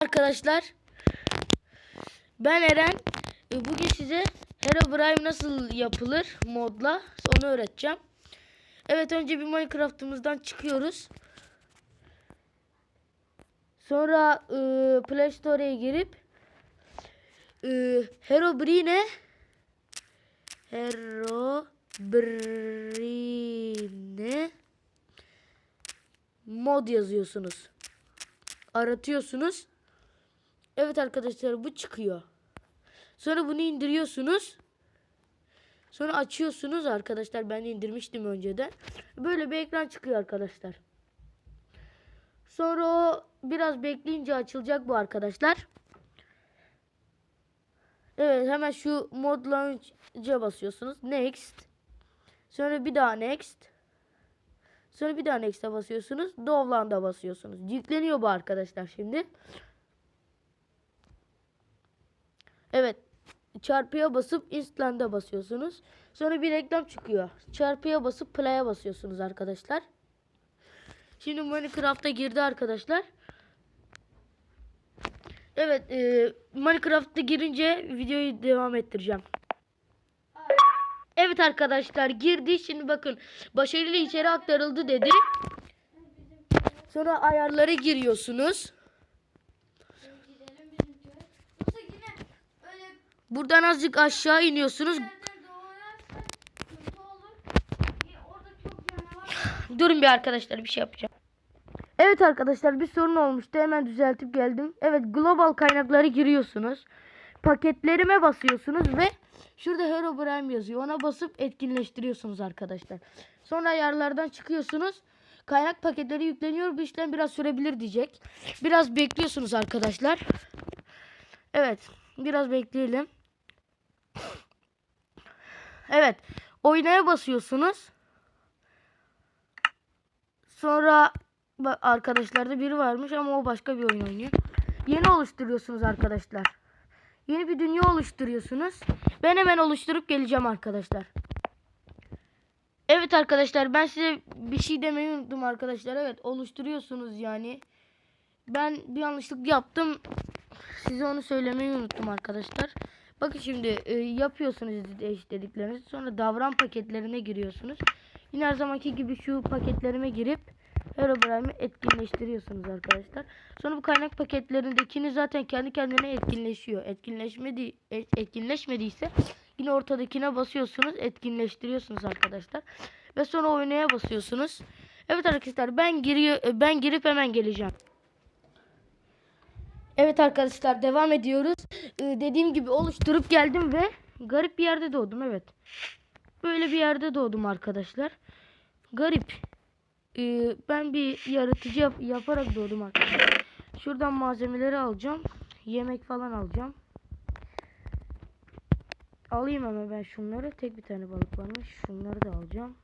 Arkadaşlar ben Eren E, bugün size Herobrine nasıl yapılır modla onu öğreteceğim. Evet önce bir Minecraft'ımızdan çıkıyoruz. Sonra e, Play Store'ya girip e, Herobrine Herobrine mod yazıyorsunuz. Aratıyorsunuz. Evet arkadaşlar bu çıkıyor. Sonra bunu indiriyorsunuz. Sonra açıyorsunuz arkadaşlar. Ben indirmiştim önceden. Böyle bir ekran çıkıyor arkadaşlar. Sonra o biraz bekleyince açılacak bu arkadaşlar. Evet hemen şu mod launch'a basıyorsunuz. Next. Sonra bir daha next. Sonra bir daha next'e basıyorsunuz. Dovlan'da basıyorsunuz. Yükleniyor bu arkadaşlar şimdi. Evet. Çarpıya basıp instant'a basıyorsunuz. Sonra bir reklam çıkıyor. Çarpıya basıp play'e basıyorsunuz arkadaşlar. Şimdi Minecraft'a girdi arkadaşlar. Evet, e, Minecraft'a girince videoyu devam ettireceğim. Evet arkadaşlar girdi. Şimdi bakın başarılı içeri aktarıldı dedi. Sonra ayarlara giriyorsunuz. Buradan azıcık aşağı iniyorsunuz. Durun bir arkadaşlar bir şey yapacağım. Evet arkadaşlar bir sorun olmuştu. Hemen düzeltip geldim. Evet global kaynakları giriyorsunuz. Paketlerime basıyorsunuz ve şurada Herobrine yazıyor. Ona basıp etkinleştiriyorsunuz arkadaşlar. Sonra ayarlardan çıkıyorsunuz. Kaynak paketleri yükleniyor. Bu işlem biraz sürebilir diyecek. Biraz bekliyorsunuz arkadaşlar. Evet. Biraz bekleyelim. Evet. Oynaya basıyorsunuz. Sonra arkadaşlarda biri varmış ama o başka bir oyun oynuyor. Yeni oluşturuyorsunuz arkadaşlar. Yeni bir dünya oluşturuyorsunuz. Ben hemen oluşturup geleceğim arkadaşlar. Evet arkadaşlar ben size bir şey demeyi unuttum arkadaşlar. Evet oluşturuyorsunuz yani. Ben bir yanlışlık yaptım. Size onu söylemeyi unuttum arkadaşlar. Bakın şimdi e, yapıyorsunuz dediklerinizi. Sonra davran paketlerine giriyorsunuz. Yine her zamanki gibi şu paketlerime girip Herobrine'i etkinleştiriyorsunuz arkadaşlar. Sonra bu kaynak paketlerindekini zaten kendi kendine etkinleşiyor. Etkinleşmedi et- etkinleşmediyse yine ortadakine basıyorsunuz, etkinleştiriyorsunuz arkadaşlar. Ve sonra oynaya basıyorsunuz. Evet arkadaşlar ben giriyor ben girip hemen geleceğim. Evet arkadaşlar devam ediyoruz. Ee, dediğim gibi oluşturup geldim ve garip bir yerde doğdum evet. Böyle bir yerde doğdum arkadaşlar. Garip. Ee, ben bir yaratıcı yap- yaparak doğdum arkadaşlar. Şuradan malzemeleri alacağım. Yemek falan alacağım. Alayım ama ben şunları. Tek bir tane balık varmış. Şunları da alacağım.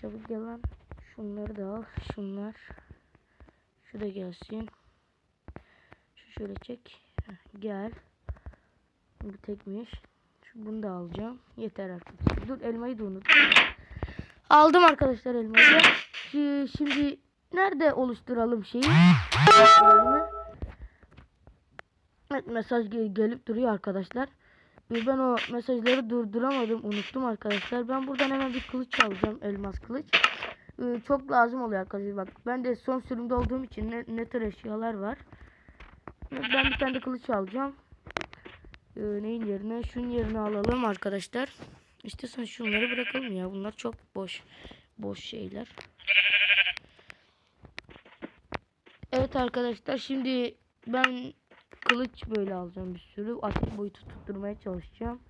Çabuk gel lan. Şunları da al. Şunlar. Şu da gelsin. Şöyle çek. Gel. Bu tekmiş. Şu bunu da alacağım. Yeter artık. Dur elmayı da unut. Aldım arkadaşlar elmayı. da. Şi- Şimdi nerede oluşturalım şeyi? Evet mesaj gel- gelip duruyor arkadaşlar. Ben o mesajları durduramadım. Unuttum arkadaşlar. Ben buradan hemen bir kılıç alacağım. Elmas kılıç. Ee, Çok lazım oluyor arkadaşlar. Bak ben de son sürümde olduğum için ne, ne tür eşyalar var. Ben bir tane de kılıç alacağım. Ee, neyin yerine? Şunun yerine alalım arkadaşlar. İstiyorsan şunları bırakalım ya. Bunlar çok boş. Boş şeyler. Evet arkadaşlar şimdi ben kılıç böyle alacağım bir sürü. Ateş boyutu tutturmaya çalışacağım.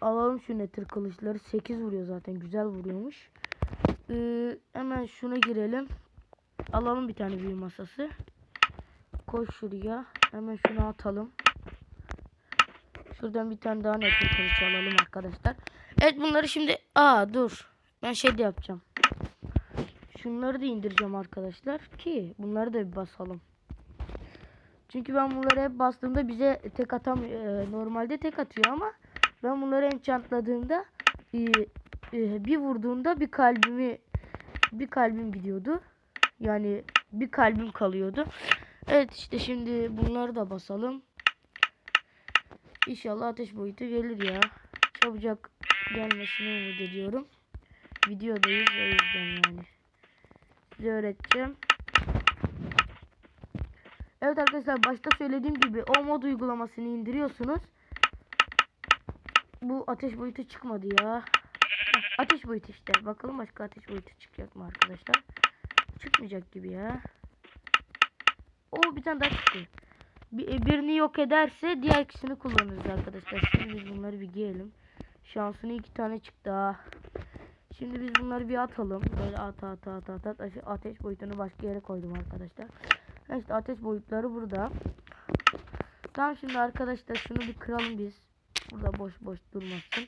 Alalım şu nether kılıçları. 8 vuruyor zaten. Güzel vuruyormuş. Ee, hemen şuna girelim. Alalım bir tane büyü masası. Koş şuraya. Hemen şunu atalım. Şuradan bir tane daha nether kılıç alalım arkadaşlar. Evet bunları şimdi... Aa dur. Ben şey de yapacağım. Şunları da indireceğim arkadaşlar ki bunları da bir basalım. Çünkü ben bunları hep bastığımda bize tek atam e, normalde tek atıyor ama ben bunları enchantladığımda e, e, bir vurduğunda bir kalbimi bir kalbim gidiyordu. Yani bir kalbim kalıyordu. Evet işte şimdi bunları da basalım. İnşallah ateş boyutu gelir ya. Çabucak gelmesini umut ediyorum. Videodayız o yüzden yani. Size öğreteceğim. Evet arkadaşlar başta söylediğim gibi o mod uygulamasını indiriyorsunuz. Bu ateş boyutu çıkmadı ya. Ateş boyutu işte. Bakalım başka ateş boyutu çıkacak mı arkadaşlar? Çıkmayacak gibi ya. O bir tane daha çıktı. Bir, e, birini yok ederse diğer ikisini kullanırız arkadaşlar. Şimdi biz bunları bir giyelim. Şansını iki tane çıktı ha. Şimdi biz bunları bir atalım. Böyle at at at at at. Ate- Ateş boyutunu başka yere koydum arkadaşlar. İşte ateş boyutları burada. Tamam şimdi arkadaşlar şunu bir kıralım biz. Burada boş boş durmasın.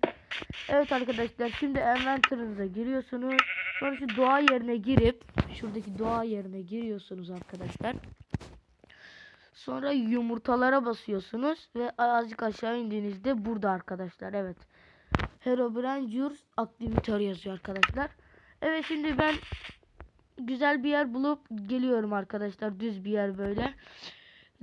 Evet arkadaşlar şimdi envanterınıza giriyorsunuz. Sonra şu doğa yerine girip şuradaki doğa yerine giriyorsunuz arkadaşlar. Sonra yumurtalara basıyorsunuz ve azıcık aşağı indiğinizde burada arkadaşlar. Evet. Herobrine Jurs aktivitör yazıyor arkadaşlar. Evet şimdi ben güzel bir yer bulup geliyorum arkadaşlar. Düz bir yer böyle.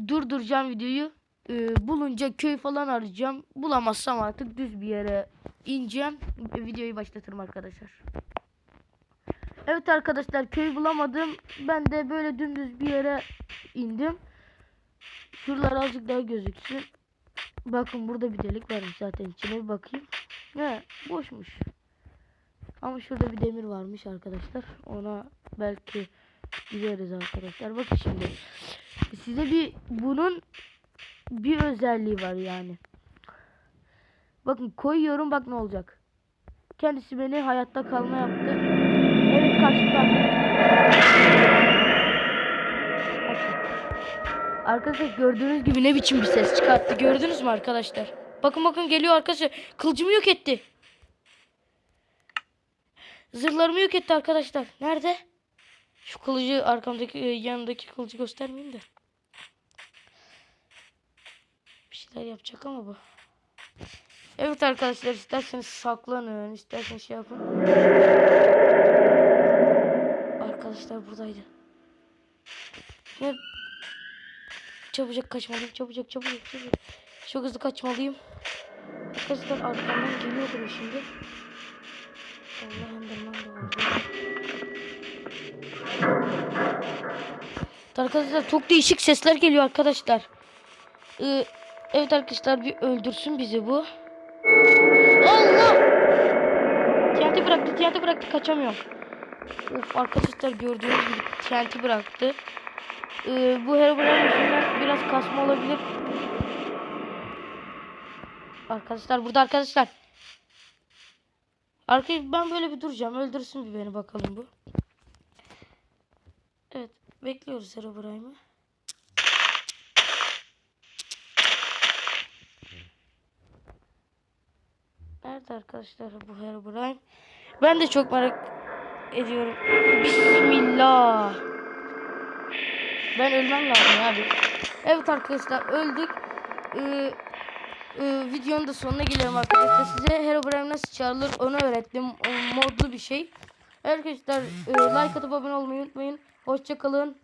Durduracağım videoyu. Ee, bulunca köy falan arayacağım. Bulamazsam artık düz bir yere ineceğim. Videoyu başlatırım arkadaşlar. Evet arkadaşlar köy bulamadım. Ben de böyle dümdüz bir yere indim. Şuralar azıcık daha gözüksün. Bakın burada bir delik varmış zaten içine bir bakayım. Ne boşmuş. Ama şurada bir demir varmış arkadaşlar. Ona belki gideriz arkadaşlar. Bakın şimdi. Size bir bunun bir özelliği var yani. Bakın koyuyorum bak ne olacak. Kendisi beni hayatta kalma yaptı. Evet kaçtı arkadaşlar. Arkadaşlar gördüğünüz gibi ne biçim bir ses çıkarttı. Gördünüz mü arkadaşlar? Bakın bakın geliyor arkadaşlar. Kılıcımı yok etti. Zırhlarımı yok etti arkadaşlar. Nerede? Şu kılıcı arkamdaki e, yanındaki kılıcı göstermeyeyim de. Bir şeyler yapacak ama bu. Evet arkadaşlar isterseniz saklanın. isterseniz şey yapın. Arkadaşlar buradaydı. Şimdi çabucak kaçmalıyım. Çabucak çabucak çabucak. Çok hızlı kaçmalıyım. Arkadaşlar arkamdan geliyordur şimdi. Allah Enderman da var. Arkadaşlar çok değişik sesler geliyor arkadaşlar. Ee, evet arkadaşlar bir öldürsün bizi bu. Allah! TNT bıraktı, TNT bıraktı kaçamıyorum. Of arkadaşlar gördüğünüz gibi TNT bıraktı. Ee, bu Herobrine yüzünden biraz kasma olabilir. Arkadaşlar burada arkadaşlar. Arkadaşlar ben böyle bir duracağım. Öldürsün bir beni bakalım bu. Evet. Bekliyoruz Herobrine'ı. Nerede arkadaşlar bu Herobrine? Ben de çok merak ediyorum. Bismillah. Ben ölmem lazım abi. Evet arkadaşlar öldük. Ee, e, videonun da sonuna geliyorum arkadaşlar. Size Herobrine nasıl çağrılır onu öğrettim. O modlu bir şey. Arkadaşlar e, like atıp abone olmayı unutmayın. Hoşçakalın.